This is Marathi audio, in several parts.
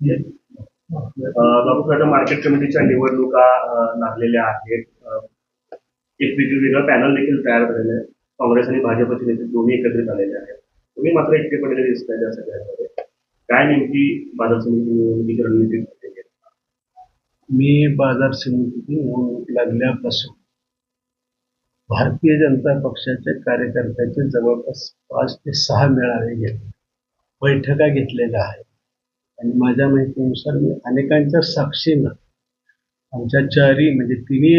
बाबूकडे मार्केट कमिटीच्या निवडणुका लागलेल्या आहेत. एक वेगवेगळं पॅनल देखील तयार झालेलं आहे. काँग्रेस आणि भाजपचे नेते दोन्ही एकत्रित आलेले आहेत. तुम्ही मात्र एकटे पडलेले दिसत आहे त्या सगळ्यांमध्ये. काय नेमकी बाजार समिती निवडणुकीची रणनीती मी बाजार समितीची निवडणूक लागल्यापासून भारतीय जनता पक्षाच्या कार्यकर्त्याचे जवळपास पाच ते सहा मेळावे घेतले बैठका घेतलेल्या आहेत. आणि माझ्या माहितीनुसार मी अनेकांच्या साक्षीनं आमच्या चारी म्हणजे तिन्ही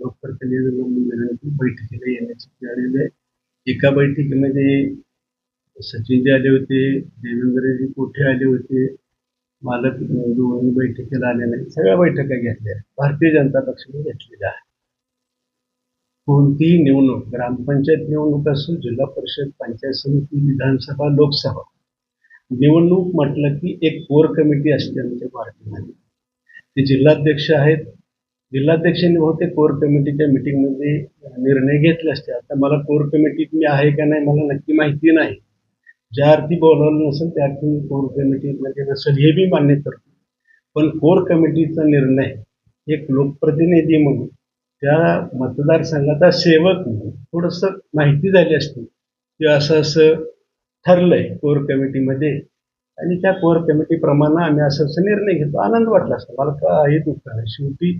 लोकप्रतिनिधी बैठकीला येण्याची मिळालेली आहे. एका बैठकीमध्ये सचिनजी आले होते देवेंद्रजी कोठे आले होते मालक दोन्ही बैठकीला आले नाही सगळ्या बैठका घेतल्या भारतीय जनता पक्षाने घेतलेल्या आहेत. कोणतीही निवडणूक ग्रामपंचायत निवडणूक असो जिल्हा परिषद पंचायत समिती विधानसभा लोकसभा निवडणूक म्हटलं की एक कोर कमिटी असते आमच्या पार्टीमध्ये. ते जिल्हाध्यक्ष आहेत. जिल्हाध्यक्षांनी बहुतेक कोर कमिटीच्या मिटिंगमध्ये निर्णय घेतले असते. आता मला कोर कमिटीत मी आहे का नाही मला नक्की माहिती नाही. ज्या अर्थी बोलावलं नसेल त्या अर्थी मी कोर कमिटीमध्ये म्हणजे नसेल हे मी मान्य करतो. पण कोर कमिटीचा निर्णय एक लोकप्रतिनिधी म्हणून त्या मतदारसंघाचा सेवक म्हणून थोडंसं माहिती झाली असते. की असं असं ठरलंय कोर कमिटीमध्ये. आणि त्या कोर कमिटीप्रमाणे आम्ही असं असं निर्णय घेतो. आनंद वाटला असता. मला काही दुःख नाही. शेवटी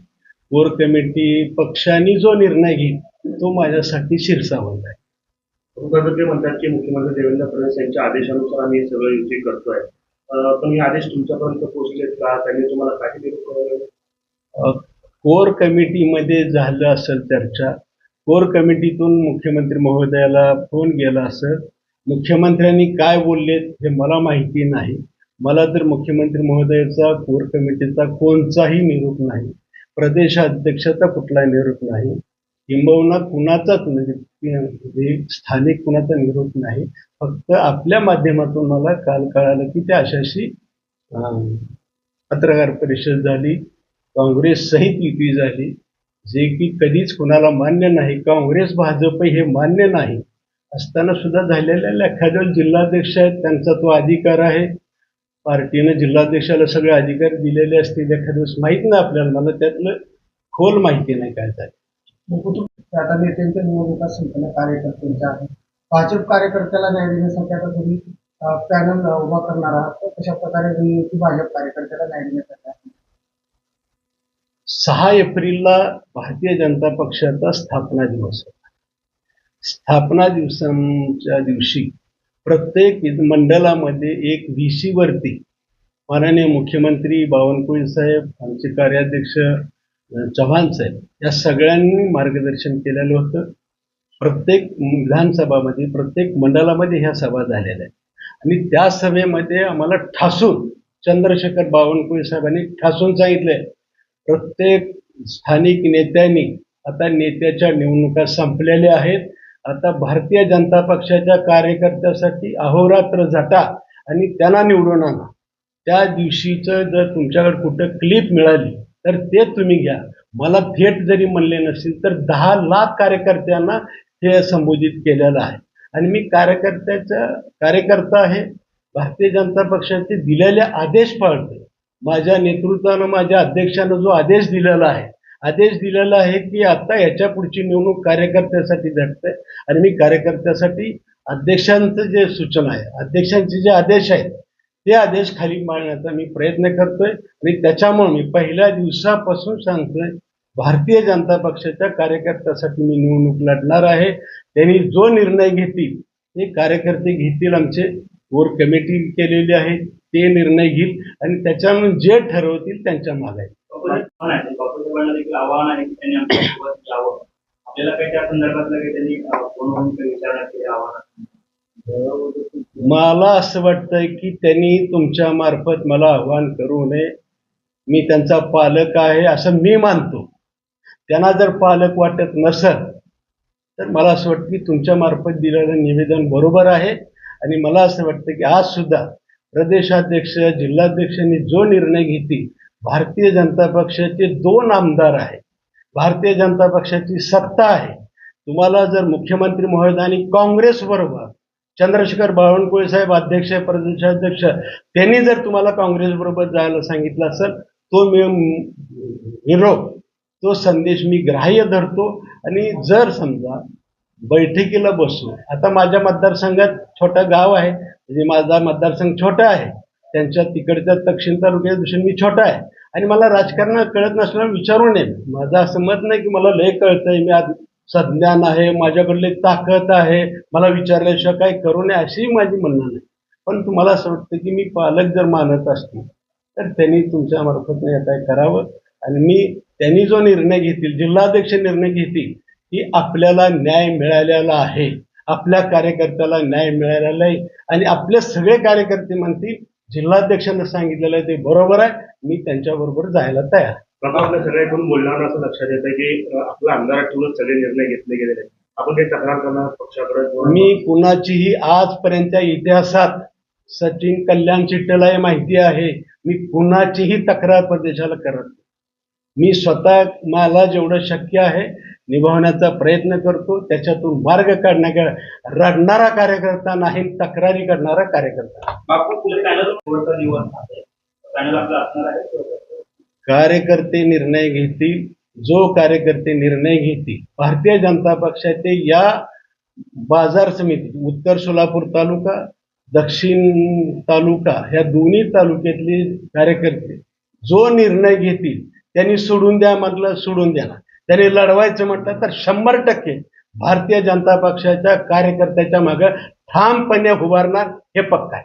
कोर कमिटी पक्षाने जो निर्णय घेईल तो माझ्यासाठी शिरसावंत आहे. ते म्हणतात की मुख्यमंत्री देवेंद्र फडणवीस यांच्या आदेशानुसार आम्ही हे सगळं युती करतोय. पण हे आदेश तुमच्यापर्यंत पोहोचलेत का? त्यांनी तुम्हाला काही कोर कमिटीमध्ये झालं असेल चर्चा. कोर कमिटीतून मुख्यमंत्री महोदयाला फोन गेला असेल. मुख्यमंत्र्यांनी काय बोलले हे मला माहिती नाही. मला तर मुख्यमंत्री महोदयाचा कोर कमिटीचा कोणताही निरोप नाही. प्रदेशाध्यक्षाचा कुठलाही निरोप नाही. किंबहुना कुणाचाच म्हणजे स्थानिक कुणाचा निरोप नाही. फक्त आपल्या माध्यमातून मला काल कळालं की त्या अशाशी पत्रकार परिषद झाली काँग्रेस सहित युती झाली जे की कधीच कुणाला मान्य नाही. काँग्रेस भाजप हे मान्य नाही. असताना सुद्धा झालेल्या एखाद्या जिल्हाध्यक्ष आहेत त्यांचा तो अधिकार आहे. पार्टीनं जिल्हाध्यक्षाला सगळे अधिकार दिलेले असतील एखाद्या वेळेस माहीत नाही आपल्याला. मला त्यातलं खोल माहिती नाही काय झालं. आता नेत्यांच्या निवडणुका संपल्या कार्यकर्त्यांच्या आहेत. भाजप कार्यकर्त्याला न्याय देण्यासाठी आता तुम्ही पॅनल उभा करणार आहात. कशा प्रकारे भाजप कार्यकर्त्याला न्याय देण्यासाठी आहे? सहा एप्रिलला भारतीय जनता पक्षाचा स्थापना दिवस होता स्थापना दिवसांच्या दिवशी प्रत्येक मंडळामध्ये एक व्ही सी वरती माननीय मुख्यमंत्री बावनकुळे साहेब आमचे कार्याध्यक्ष चव्हाण साहेब या सगळ्यांनी मार्गदर्शन केलेलं होतं. प्रत्येक विधानसभामध्ये प्रत्येक मंडळामध्ये ह्या सभा झालेल्या आहेत. आणि त्या सभेमध्ये आम्हाला ठासून चंद्रशेखर बावनकुळे साहेबांनी ठासून सांगितलंय प्रत्येक स्थानिक नेत्यांनी आता नेत्याच्या निवडणुका संपलेल्या आहेत. आता भारतीय जनता पक्षाच्या कार्यकर्त्यासाठी अहोरात्र झटा आणि त्यांना निवडून आणा. त्या दिवशीचं जर तुमच्याकडे कुठं क्लिप मिळाली तर ते तुम्ही घ्या. मला थेट जरी म्हणले नसतील तर दहा लाख कार्यकर्त्यांना हे संबोधित केलेलं आहे. आणि मी कार्यकर्त्याचा कार्यकर्ता आहे. भारतीय जनता पक्षाचे दिलेले आदेश पाळतो माझ्या नेतृत्वानं माझ्या अध्यक्षानं जो आदेश दिलेला आहे आदेश दिलेला आहे की आता याच्या पुढची निवडणूक कार्यकर्त्यासाठी झटते आणि मी कार्यकर्त्यासाठी अध्यक्षांचं जे सूचना आहे अध्यक्षांचे जे आदेश आहेत ते आदेश खाली मांडण्याचा मी प्रयत्न करतोय. आणि त्याच्यामुळे मी पहिल्या दिवसापासून सांगतोय भारतीय जनता पक्षाच्या कार्यकर्त्यासाठी मी निवडणूक लढणार आहे. त्यांनी जो निर्णय घेतील ते कार्यकर्ते घेतील आमचे कोर कमिटी केलेली आहे ते निर्णय घेईल. आणि त्याच्यामुळे जे ठरवतील त्यांच्या मागे आहे. देखील आवाहन आहे की त्यांनी आमच्यासोबत यावं. आपल्याला काही त्या संदर्भातलं काही त्यांनी अं, फोनवरून काही विचारण्यात केले आव्हान मला असं वाटतंय की त्यांनी तुमच्या मार्फत मला आव्हान करू नये. मी त्यांचा पालक आहे असं मी मानतो. त्यांना जर पालक वाटत नसेल तर मला असं वाटतं की तुमच्या मार्फत दिलेलं निवेदन बरोबर आहे. आणि मला असं वाटतं की आज सुद्धा प्रदेशाध्यक्ष जिल्हाध्यक्षांनी जो निर्णय घेतील भारतीय जनता पक्षाचे दोन आमदार आहेत. भारतीय जनता पक्षाची सत्ता आहे. तुम्हाला जर मुख्यमंत्री महोदयांनी काँग्रेस बरोबर चंद्रशेखर बावनकुळे साहेब अध्यक्ष प्रदेशाध्यक्ष त्यांनी जर तुम्हाला काँग्रेसबरोबर जायला सांगितलं असेल तो मी निरोप तो संदेश मी ग्राह्य धरतो. आणि जर समजा बैठकीला बसू आता माझ्या मतदारसंघात छोटं गाव आहे म्हणजे माझा मतदारसंघ छोटा आहे त्यांच्या तिकडच्या दक्षिण तालुक्याच्या दृष्टीने मी छोटा आहे. आणि मला राजकारणात कळत नसल्यावर विचारू नये माझं असं मत नाही की मला लय कळतंय मी आज सज्ञान आहे माझ्याकडले ताकद आहे मला विचारल्याशिवाय काही करू नये अशी माझी म्हणणं नाही. पण तुम्हाला असं वाटतं की मी पालक जर मानत असतील तर त्यांनी तुमच्या मार्फत नाही काय करावं. आणि मी त्यांनी जो निर्णय घेतील जिल्हाध्यक्ष निर्णय घेतील की आपल्याला न्याय मिळालेला आहे. आपल्या कार्यकर्त्याला न्याय मिळालेला आहे. आणि आपले सगळे कार्यकर्ते म्हणतील जिल्हाध्यक्षांना सांगितलेलं आहे ते बरोबर आहे. मी त्यांच्याबरोबर जायला तयार. आपल्या सगळ्याकडून बोलण्यावर असं लक्षात येतं की आपला आमदार ठेवूनच सगळे निर्णय घेतले गेलेले आहेत आपण काही तक्रार करणार पक्षाकडे मी कुणाचीही आजपर्यंतच्या इतिहासात सचिन कल्याण चिट्टेला हे माहिती आहे. मी कुणाचीही तक्रार प्रदेशाला करत. मी स्वतः मला जेवढं शक्य आहे निभावण्याचा प्रयत्न करतो. त्याच्यातून मार्ग काढण्याकडे रडणारा कार्यकर्ता नाही तक्रारी करणारा कार्यकर्ता. कार्यकर्ते निर्णय घेतील. जो कार्यकर्ते निर्णय घेतील भारतीय जनता पक्षाचे या बाजार समिती उत्तर सोलापूर तालुका दक्षिण तालुका ह्या दोन्ही तालुक्यातले कार्यकर्ते जो निर्णय घेतील त्यांनी सोडून द्या म्हटलं सोडून द्या. त्यांनी लढवायचं म्हटलं तर शंभर टक्के भारतीय जनता पक्षाच्या कार्यकर्त्याच्या मागे ठामपणे उभारणार हे पक्का आहे.